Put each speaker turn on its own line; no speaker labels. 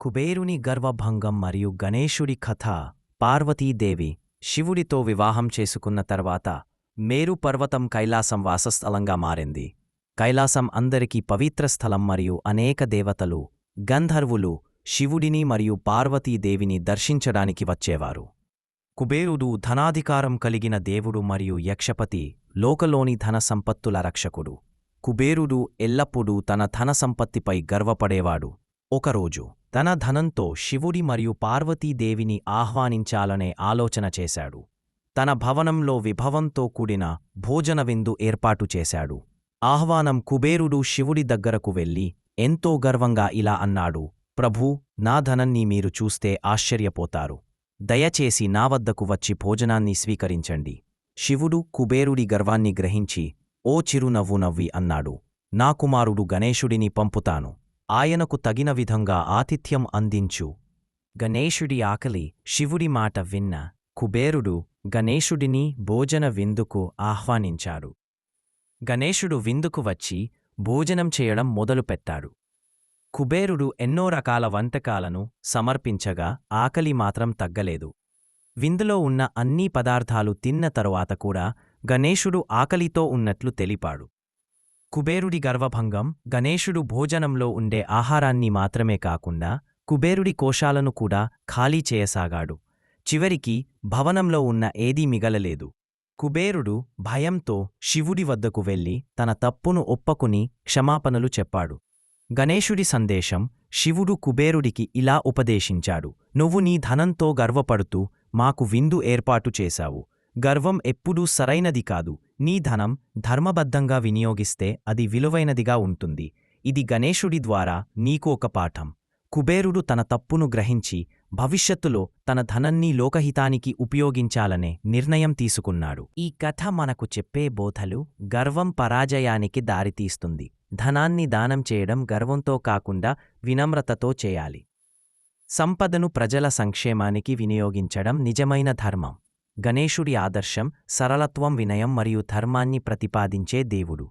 కుబేరుని గర్వభంగం మరియు గణేశుడి కథ పార్వతీదేవి శివుడితో వివాహం చేసుకున్న తర్వాత మేరు పర్వతం కైలాసం వాసస్థలంగా మారింది. కైలాసం అందరికీ పవిత్ర స్థలం మరియు అనేక దేవతలు గంధర్వులు శివుడిని మరియు పార్వతీదేవిని దర్శించడానికి వచ్చేవారు. కుబేరుడు ధనాధికారం కలిగిన దేవుడు మరియు యక్షపతి లోకలోని ధన సంపత్తుల రక్షకుడు. కుబేరుడు ఎల్లప్పుడూ తన ధన సంపత్తిపై గర్వపడేవాడు. ఒకరోజు తన ధనంతో శివుడి మరియు పార్వతీదేవిని ఆహ్వానించాలనే ఆలోచన చేశాడు. తన భవనంలో విభవంతో కూడిన భోజన విందు ఏర్పాటు చేశాడు. ఆహ్వానం కుబేరుడు శివుడి దగ్గరకు వెళ్ళి ఎంతో గర్వంగా ఇలా అన్నాడు. ప్రభూ నా ధనాన్ని మీరు చూస్తే ఆశ్చర్యపోతారు. దయచేసి నా వద్దకు వచ్చి భోజనాన్ని స్వీకరించండి. శివుడు కుబేరుడి గర్వాన్ని గ్రహించి ఓ చిరునవ్వు నవ్వి అన్నాడు. నా కుమారుడు గణేశుడిని పంపుతాను. ఆయనకు తగిన విధంగా ఆతిథ్యం అందించు. గణేశుడి ఆకలి శివుడి మాట విన్న కుబేరుడు గణేశుడిని భోజన విందుకు ఆహ్వానించాడు. గణేశుడు విందుకు వచ్చి భోజనం చేయడం మొదలుపెట్టాడు. కుబేరుడు ఎన్నో రకాల వంటకాలను సమర్పించగా ఆకలి మాత్రం తగ్గలేదు. విందులో ఉన్న అన్ని పదార్థాలు తిన్న తరువాత కూడా గణేశుడు ఆకలితో ఉన్నట్లు తెలిపాడు. కుబేరుడి గర్వభంగం గణేశుడు భోజనంలో ఉండే ఆహారాన్ని మాత్రమే కాకుండా కుబేరుడి కోశాలను కూడా ఖాళీ చేయసాగాడు. చివరికి భవనంలో ఉన్న ఏదీ మిగలలేదు. కుబేరుడు భయంతో శివుడి వద్దకు వెళ్ళి తన తప్పును ఒప్పకుని క్షమాపణలు చెప్పాడు. గణేశుడి సందేశం శివుడు కుబేరుడికి ఇలా ఉపదేశించాడు నువ్వు నీ ధనంతో గర్వపడుతూ మాకు విందు ఏర్పాటు చేశావు. గర్వం ఎప్పుడూ సరైనది కాదు. నీ ధనం ధర్మబద్ధంగా వినియోగిస్తే అది విలువైనదిగా ఉంటుంది. ఇది గణేశుడి ద్వారా నీకు ఒక పాఠం. కుబేరుడు తన తప్పును గ్రహించి భవిష్యత్తులో తన ధనాన్ని లోకహితానికి ఉపయోగించాలనే నిర్ణయం తీసుకున్నాడు. ఈ కథ మనకు చెప్పే బోధలు గర్వం పరాజయానికి దారితీస్తుంది. ధనాన్ని దానం చేయడం గర్వంతో కాకుండా వినమ్రతతో చేయాలి. సంపదను ప్రజల సంక్షేమానికి వినియోగించడం నిజమైన ధర్మం. గణేశుడి ఆదర్శం సరళత్వం వినయం మరియు ధర్మాన్ని ప్రతిపాదించే దేవుడు.